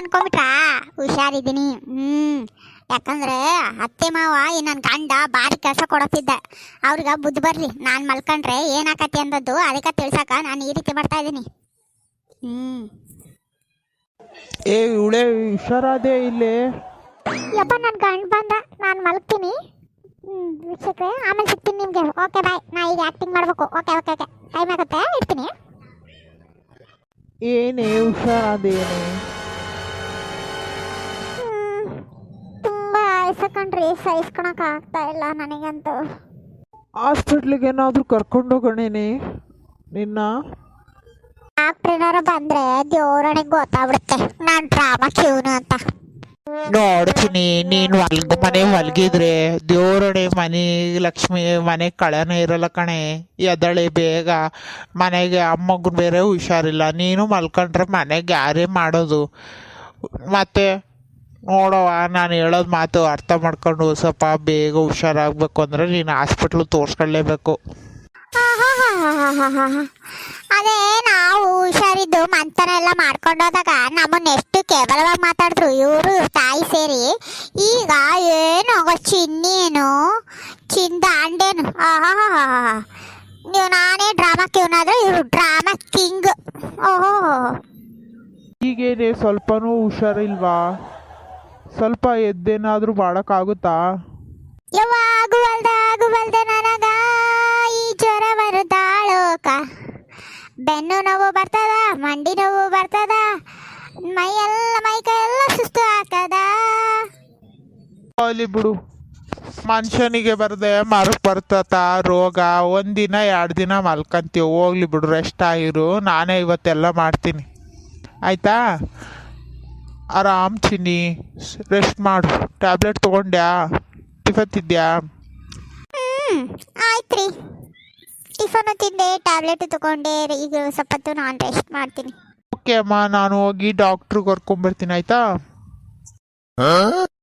ಅನ್ಕೊಂಬಿಟ್ರಾ ಹುಷಾರಿದ್ದೀನಿ. ಹ್ಮ್. ಯಾಕಂದ್ರೆ ಅತ್ತೆ ಮಾವ ಈ ನನ್ನ ಗಂಡ ಭಾರಿ ಕೆಲಸ ಕೊಡತ್ತಿದ್ದ. ಅವ್ರಿಗೆ ಬುದ್ಧಿ ಬರ್ಲಿ. ನಾನು ಮಲ್ಕೊಂಡ್ರೆ ಏನಾಕತಿ ಅಂದದ್ದು ಅದಕ್ಕೆ ತಿಳ್ಸಕ ನಾನು ಈ ರೀತಿ ಮಾಡ್ತಾ ಇದ್ದೀನಿ. ಹ್ಮ್. ಏ ಇವಳೆ ಹುಷಾರಾದೆ ಇಲ್ಲಿ? ಯಪ್ಪ ನನ್ನ ಗಂಡ ಬಂದ. ನಾನು ಮಲಗ್ತೀನಿ. ಹ್ಮ್ ವೀಕ್ಷಕರೇ ಆಮೇಲೆ ಸಿಗ್ತೀನಿ ನಿಮಗೆ. Okay bye. ನಾ ಈಗ ಆ್ಯಕ್ಟಿಂಗ್ ಮಾಡಬೇಕು. Okay okay okay. ಟೈಮ್ ಆಗುತ್ತೆ. ಇರ್ತೀನಿ ಏನೇ ಹುಷಾರಾದೇನೆ ತುಂಬಾ ಸೈಸ್ಕೊಂಡ್ರಿ ಸಹಿಸ್ಕೊಳಕ್ ಆಗ್ತಾ ಇಲ್ಲ ನನಗಂತೂ. ಹಾಸ್ಪಿಟ್ಲಿಗೆ ಏನಾದರೂ ಕರ್ಕೊಂಡೋಗೋಣೇನೆ ನಿನ್ನ? ಡಾಕ್ಟರ್ ಏನಾರು ಬಂದ್ರೆ ದೇವರಣಿ ಗೊತ್ತಾಗ್ಬಿಡುತ್ತೆ ನಾನು ಡ್ರಾಮಾ ಕ್ಯೂನು ಅಂತ. ನೋಡ್ತೀನಿ ನೀನು ಹೊಲ್ಗ ಮನೆ ಹೊಲ್ಗಿದ್ರೆ ದೇವ್ರಡೆ ಮನೆ ಲಕ್ಷ್ಮಿ ಮನೆ ಕಳೆನೇ ಇರಲ್ಲ ಕಣೆ. ಎದಳೆ ಬೇಗ ಮನೆಗೆ ಅಮ್ಮಗೂ ಬೇರೆ ಹುಷಾರಿಲ್ಲ ನೀನು ಮಲ್ಕೊಂಡ್ರೆ ಮನೆಗೆ ಯಾರೇ ಮಾಡೋದು. ಮತ್ತೆ ನೋಡವ್ವ ನಾನು ಹೇಳೋದು ಮಾತು ಅರ್ಥ ಮಾಡ್ಕೊಂಡು ಸ್ವಲ್ಪ ಬೇಗ ಹುಷಾರಾಗಬೇಕು ಅಂದರೆ ನೀನು ಹಾಸ್ಪಿಟ್ಲು ತೋರಿಸ್ಕೊಳ್ಳೇಬೇಕು ಅದೇ ನಾವು ಹುಷಾರಿದ್ದು ಮಂತನ ಎಲ್ಲ ಮಾಡ್ಕೊಂಡೋದಾಗ ನಮ್ಮನ್ನ ಎಷ್ಟು ಕೇವಲವಾಗಿ ಮಾತಾಡಿದ್ರು ಇವರು ತಾಯಿ ಸೇರಿ. ಈಗ ಏನು ಆಗೋ ಚಿನ್ನೇನು ಚಿಂದಾಂಡೇನು ಆಹಾ ನೀವು ನಾನೇ ಡ್ರಾಮಾ ಕ್ಯೂನಾದ್ರೆ ಇವರು ಡ್ರಾಮಾ ಕಿಂಗ್ ಓಹೋ. ಈಗೇನೆ ಸ್ವಲ್ಪನೂ ಹುಷಾರಿಲ್ವಾ? ಸ್ವಲ್ಪ ಎದ್ದೇನಾದರೂ ಮಾಡೋಕ್ಕಾಗುತ್ತಾ ಆಗುವಲ್ದ ನನಗ ಈ ಜ್ವರ ಬರುತ್ತಾಳೋಕ ಬೆನ್ನು ನೋವು ಬರ್ತದ ಮಂಡಿ ನೋವು ಬರ್ತದ ಮೈ ಎಲ್ಲ ಮೈ ಕೈ ಎಲ್ಲ ಸುಸ್ತು ಹಾಕದ ಅಲ್ಲಿ ಬಿಡು. ಮನುಷ್ಯನಿಗೆ ಬರದೆ ಮರು ಬರ್ತತ ರೋಗ. ಒಂದಿನ ಎರಡು ದಿನ ಮಲ್ಕಂತೀವಿ. ಹೋಗ್ಲಿ ಬಿಡು ರೆಸ್ಟ್ ಆಗಿರು. ನಾನೇ ಇವತ್ತೆಲ್ಲ ಮಾಡ್ತೀನಿ. ಆಯ್ತಾ? ಆರಾಮ್ ತಿನ್ನಿ ರೆಸ್ಟ್ ಮಾಡು. ಟ್ಯಾಬ್ಲೆಟ್ ತೊಗೊಂಡ್ಯಾ? ಟಿಫನ್ ತಿಂದ್ಯಾ? ಹ್ಮ್ ಆಯ್ತ್ರಿ ಟಿಫನ್ ತಿಂದೆ ಟ್ಯಾಬ್ಲೆಟ್ ತಗೊಂಡೆ ಈಗ ಸ್ವಲ್ಪ ಹೊತ್ತು ನಾನು ರೆಸ್ಟ್ ಮಾಡ್ತೀನಿ. ಓಕೆ ಅಮ್ಮ ನಾನು ಹೋಗಿ ಡಾಕ್ಟ್ರಿಗೆ ಕರ್ಕೊಂಬರ್ತೀನಿ ಆಯ್ತಾ?